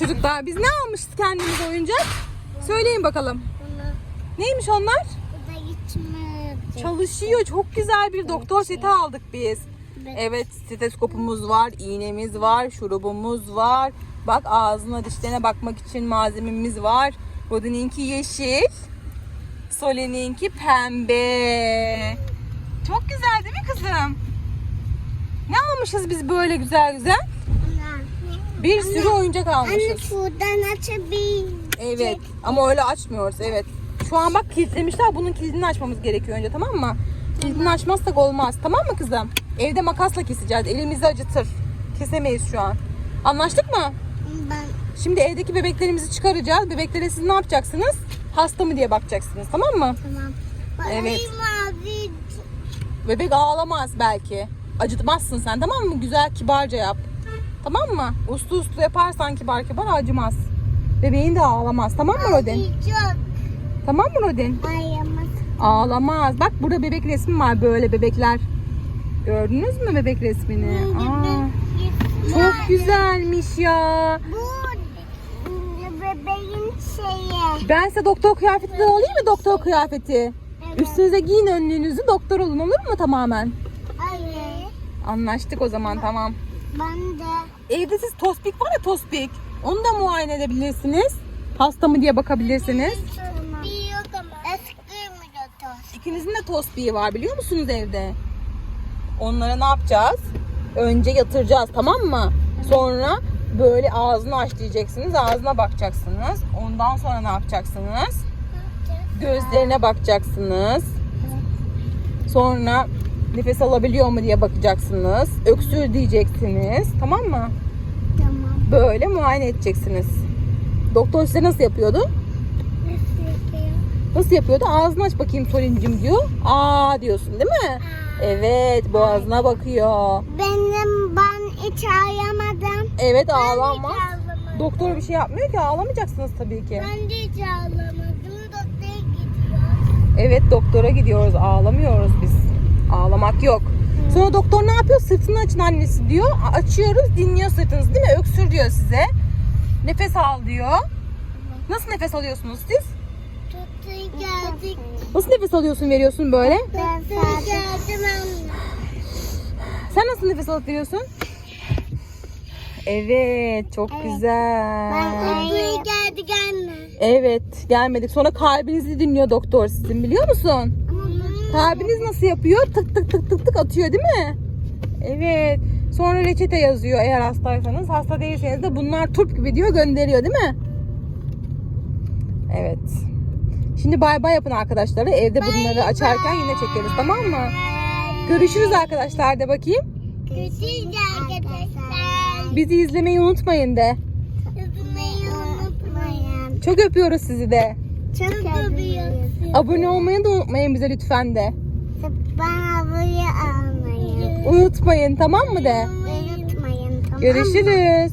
çocuklar. Biz ne almışız kendimize oyuncak? Söyleyin bakalım. Neymiş onlar? Çalışıyor. Çok güzel bir doktor seti aldık biz. Evet steteskopumuz var, iğnemiz var, şurubumuz var. Bak ağzına dişlerine bakmak için malzememiz var. Rodin'inki yeşil. Sole'ninki pembe. Çok güzel değil mi kızım? Ne almışız biz böyle güzel güzel? Bir sürü oyuncak Anne almışız. şuradan açabilir. Evet ama öyle açmıyoruz evet. Şu an bak kilitlemişler. Bunun kilidini açmamız gerekiyor önce tamam mı? Kilidini açmazsak olmaz. Tamam mı kızım? Evde makasla keseceğiz. Elimizi acıtır. Kesemeyiz şu an. Anlaştık mı? Ben Şimdi evdeki bebeklerimizi çıkaracağız. Bebeklere siz ne yapacaksınız? Hasta mı diye bakacaksınız tamam mı? tamam. Evet. Mavi. Bebek ağlamaz belki. Acıtmazsın sen tamam mı? Güzel kibarca yap. Tamam mı? Uslu uslu yaparsan kibar kibar acımaz. Bebeğin de ağlamaz. Tamam mı Rodin? Çok Tamam mı Rodin? ayamaz. Ağlamaz. Bak burada bebek resmi var böyle bebekler. Gördünüz mü bebek resmini? Aa, çok güzelmiş ya. Bu bebeğin şeyi. Ben size doktor kıyafeti de alayım mı doktor kıyafeti? Evet. Üstünüze giyin önlüğünüzü doktor olun olur mu tamamen? Hayır. Anlaştık o zaman tamam. Ben de. Evde siz tospik var ya tospik. Onu da muayene edebilirsiniz. Hasta mı diye bakabilirsiniz. Bir yok ama. Eski mi doktor? İkinizin de tospiği var biliyor musunuz evde? Onlara ne yapacağız? Önce yatıracağız tamam mı? Sonra böyle ağzını aç diyeceksiniz. Ağzına bakacaksınız. Ondan sonra ne yapacaksınız? Gözlerine bakacaksınız. Sonra nefes alabiliyor mu diye bakacaksınız. Öksür diyeceksiniz. Tamam mı? Tamam. Böyle muayene edeceksiniz. Doktor size nasıl yapıyordu? Nasıl yapıyor? Nasıl yapıyordu? Ağzını aç bakayım Solincim diyor. Aa diyorsun değil mi? Evet boğazına bakıyor. Benim ben hiç ağlamadım. Evet ağlanmaz. Ben ağlamadım. Doktor bir şey yapmıyor ki ağlamayacaksınız tabii ki. Ben de hiç ağlamadım. Doktora gidiyor. Evet doktora gidiyoruz ağlamıyoruz biz. Ağlamak yok. Sonra doktor ne yapıyor? Sırtını açın annesi diyor. Açıyoruz dinliyor sırtınızı değil mi? Öksür diyor size. Nefes al diyor. Nasıl nefes alıyorsunuz siz? Geldik. Nasıl nefes alıyorsun veriyorsun böyle? Doktora geldim anne. Sen nasıl nefes alıp veriyorsun? Evet çok güzel. Geldik anne. Evet gelmedik. Sonra kalbinizi dinliyor doktor sizin biliyor musun? Kalbiniz nasıl yapıyor? Tık tık tık tık tık atıyor değil mi? Evet. Sonra reçete yazıyor eğer hastaysanız. Hasta değilseniz de bunlar turp gibi diyor gönderiyor değil mi? Evet. Şimdi bay bay yapın arkadaşları. Evde bunları açarken yine çekeriz tamam mı? Görüşürüz arkadaşlar de bakayım. Görüşürüz arkadaşlar. Bizi izlemeyi unutmayın de. Çok öpüyoruz sizi de. Çok. Abone olmayı da unutmayın bize lütfen de. Bana buraya almayın. Unutmayın tamam mı de? Unutmayın tamam. Görüşürüz.